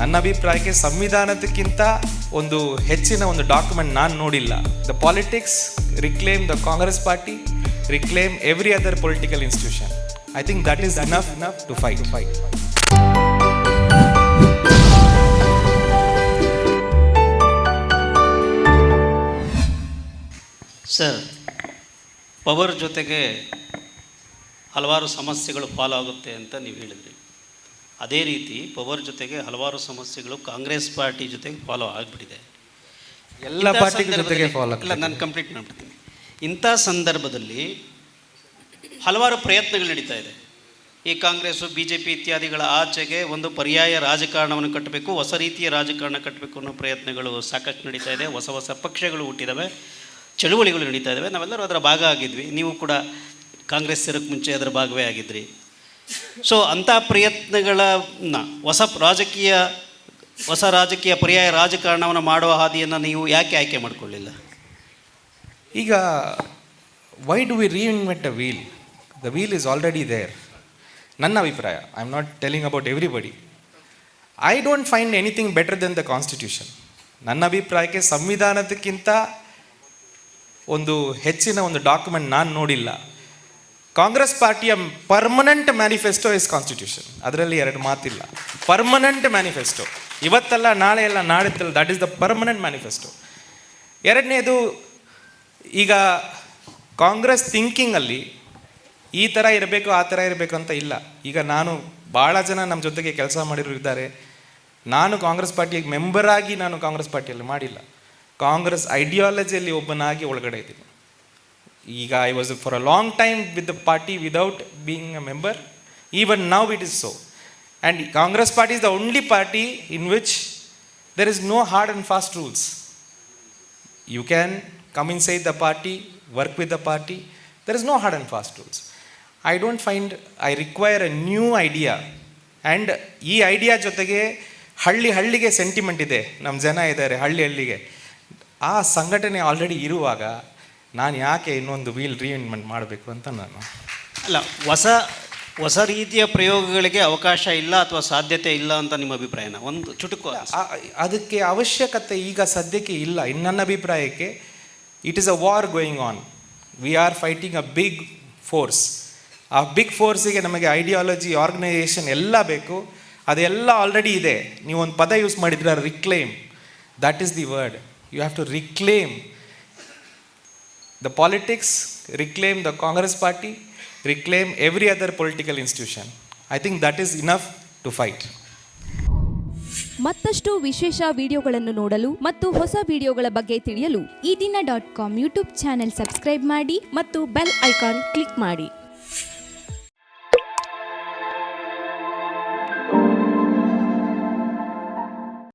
ನನ್ನ ಅಭಿಪ್ರಾಯಕ್ಕೆ ಸಂವಿಧಾನದಕ್ಕಿಂತ ಒಂದು ಹೆಚ್ಚಿನ ಒಂದು ಡಾಕ್ಯುಮೆಂಟ್ ನಾನು ನೋಡಿಲ್ಲ. The politics reclaim the Congress party reclaim every other political institution I think that is enough enough to fight fight sir power ಜೊತೆಗೆ ಹಲವಾರು ಸಮಸ್ಯೆಗಳು ಫಾಲೋ ಆಗುತ್ತೆ ಅಂತ ನೀವು ಹೇಳಿದ್ರಿ. ಅದೇ ರೀತಿ ಪವರ್ ಜೊತೆಗೆ ಹಲವಾರು ಸಮಸ್ಯೆಗಳು ಕಾಂಗ್ರೆಸ್ ಪಾರ್ಟಿ ಜೊತೆಗೆ ಫಾಲೋ ಆಗಿಬಿಟ್ಟಿದೆ. ಎಲ್ಲ ಪಾರ್ಟಿ ಜೊತೆಗೆ ಫಾಲೋ ಇಲ್ಲ ನಾನು ಕಂಪ್ಲೀಟ್ ಮಾಡ್ಬಿಡ್ತೀನಿ. ಇಂಥ ಸಂದರ್ಭದಲ್ಲಿ ಹಲವಾರು ಪ್ರಯತ್ನಗಳು ನಡೀತಾ ಇದೆ. ಈ ಕಾಂಗ್ರೆಸ್ಸು ಬಿ ಜೆ ಪಿ ಇತ್ಯಾದಿಗಳ ಆಚೆಗೆ ಒಂದು ಪರ್ಯಾಯ ರಾಜಕಾರಣವನ್ನು ಕಟ್ಟಬೇಕು ಹೊಸ ರೀತಿಯ ರಾಜಕಾರಣ ಕಟ್ಟಬೇಕು ಅನ್ನೋ ಪ್ರಯತ್ನಗಳು ಸಾಕಷ್ಟು ನಡೀತಾ ಇದೆ. ಹೊಸ ಹೊಸ ಪಕ್ಷಗಳು ಹುಟ್ಟಿದ್ದಾವೆ ಚಳುವಳಿಗಳು ನಡೀತಾ ಇದ್ದಾವೆ ನಾವೆಲ್ಲರೂ ಅದರ ಭಾಗ ಆಗಿದ್ವಿ. ನೀವು ಕೂಡ ಕಾಂಗ್ರೆಸ್ ಸೇರೋಕ್ಕೆ ಮುಂಚೆ ಅದರ ಭಾಗವೇ ಆಗಿದ್ರಿ. ಸೊ ಅಂಥ ಪ್ರಯತ್ನಗಳನ್ನ ಹೊಸ ರಾಜಕೀಯ ಹೊಸ ರಾಜಕೀಯ ಪರ್ಯಾಯ ರಾಜಕಾರಣವನ್ನು ಮಾಡುವ ಹಾದಿಯನ್ನು ನೀವು ಯಾಕೆ ಆಯ್ಕೆ ಮಾಡಿಕೊಳ್ಳಿಲ್ಲ? ಈಗ why do we reinvent a wheel the wheel is already there ನನ್ನ ಅಭಿಪ್ರಾಯ I am not telling about everybody I don't find anything better then the constitution ನನ್ನ ಅಭಿಪ್ರಾಯಕ್ಕೆ ಸಂವಿಧಾನದಕ್ಕಿಂತ ಒಂದು ಹೆಚ್ಚಿನ ಒಂದು ಡಾಕ್ಯುಮೆಂಟ್ ನಾನು ನೋಡಿಲ್ಲ. ಕಾಂಗ್ರೆಸ್ ಪಾರ್ಟಿಯ ಪರ್ಮನೆಂಟ್ ಮ್ಯಾನಿಫೆಸ್ಟೋ ಇಸ್ ಕಾನ್ಸ್ಟಿಟ್ಯೂಷನ್ ಅದರಲ್ಲಿ ಎರಡು ಮಾತಿಲ್ಲ. ಪರ್ಮನೆಂಟ್ ಮ್ಯಾನಿಫೆಸ್ಟೋ ಇವತ್ತಲ್ಲ ನಾಳೆ ಎಲ್ಲ ನಾಡಿದ್ದಲ್ಲ that is the permanent manifesto ಎರಡನೇದು, ಈಗ ಕಾಂಗ್ರೆಸ್ ಥಿಂಕಿಂಗಲ್ಲಿ ಈ ಥರ ಇರಬೇಕು, ಆ ಥರ ಇರಬೇಕು ಅಂತ ಇಲ್ಲ. ಈಗ ನಾನು ಭಾಳ ಜನ ನಮ್ಮ ಜೊತೆಗೆ ಕೆಲಸ ಮಾಡಿರೋರು ಇದ್ದಾರೆ. ನಾನು ಕಾಂಗ್ರೆಸ್ ಪಾರ್ಟಿಗೆ ಮೆಂಬರಾಗಿ ನಾನು ಕಾಂಗ್ರೆಸ್ ಪಾರ್ಟಿಯಲ್ಲಿ ಮಾಡಿಲ್ಲ. ಕಾಂಗ್ರೆಸ್ ಐಡಿಯಾಲಜಿಯಲ್ಲಿ ಒಬ್ಬನಾಗಿ ಒಳಗಡೆ ಇದ್ದೀನಿ. ಈಗ I was for a long time with the party without being a member even now it is so and Congress party is the only party in which there is no hard and fast rules you can come inside the party work with the party There is no hard and fast rules. I don't find I require a new idea. And ಈ idea ಜೊತೆಗೆ ಹಳ್ಳಿ ಹಳ್ಳಿಗೆ sentiment ಇದೆ. ನಮ್ಮ ಜನ ಇದ್ದಾರೆ ಹಳ್ಳಿ ಹಳ್ಳಿಗೆ. ಆ ಸಂಘಟನೆ ಆಲ್ರೆಡಿ ಇರುವಾಗ ನಾನು ಯಾಕೆ ಇನ್ನೊಂದು ವೀಲ್ ರೀಇನ್ವೆಂಟ್ ಮಾಡಬೇಕು ಅಂತ ನಾನು. ಅಲ್ಲ ಹೊಸ ಹೊಸ ರೀತಿಯ ಪ್ರಯೋಗಗಳಿಗೆ ಅವಕಾಶ ಇಲ್ಲ ಅಥವಾ ಸಾಧ್ಯತೆ ಇಲ್ಲ ಅಂತ ನಿಮ್ಮ ಅಭಿಪ್ರಾಯನ? ಒಂದು ಚುಟುಕು ಅದಕ್ಕೆ ಅವಶ್ಯಕತೆ ಈಗ ಸದ್ಯಕ್ಕೆ ಇಲ್ಲ. ಇನ್ನು ನನ್ನ ಅಭಿಪ್ರಾಯಕ್ಕೆ it is a war going on we are fighting a big force ಆ ಬಿಗ್ ಫೋರ್ಸಿಗೆ ನಮಗೆ ಐಡಿಯಾಲಜಿ ಆರ್ಗನೈಸೇಷನ್ ಎಲ್ಲ ಬೇಕು. ಅದೆಲ್ಲ ಆಲ್ರೆಡಿ ಇದೆ. ನೀವು ಒಂದು ಪದ ಯೂಸ್ ಮಾಡಿದ್ರೆ reclaim that is the word you have to reclaim the politics reclaim the Congress party, reclaim every other political institution. I think that is enough to fight. ಮತ್ತಷ್ಟು ವಿಶೇಷ ವಿಡಿಯೋಗಳನ್ನು ನೋಡಲು ಮತ್ತು ಹೊಸ ವಿಡಿಯೋಗಳ ಬಗ್ಗೆ ತಿಳಿಯಲು Eedina dot com YouTube channel subscribe ಮಾಡಿ ಮತ್ತು ಬೆಲ್ ಐಕಾನ್ ಕ್ಲಿಕ್ ಮಾಡಿ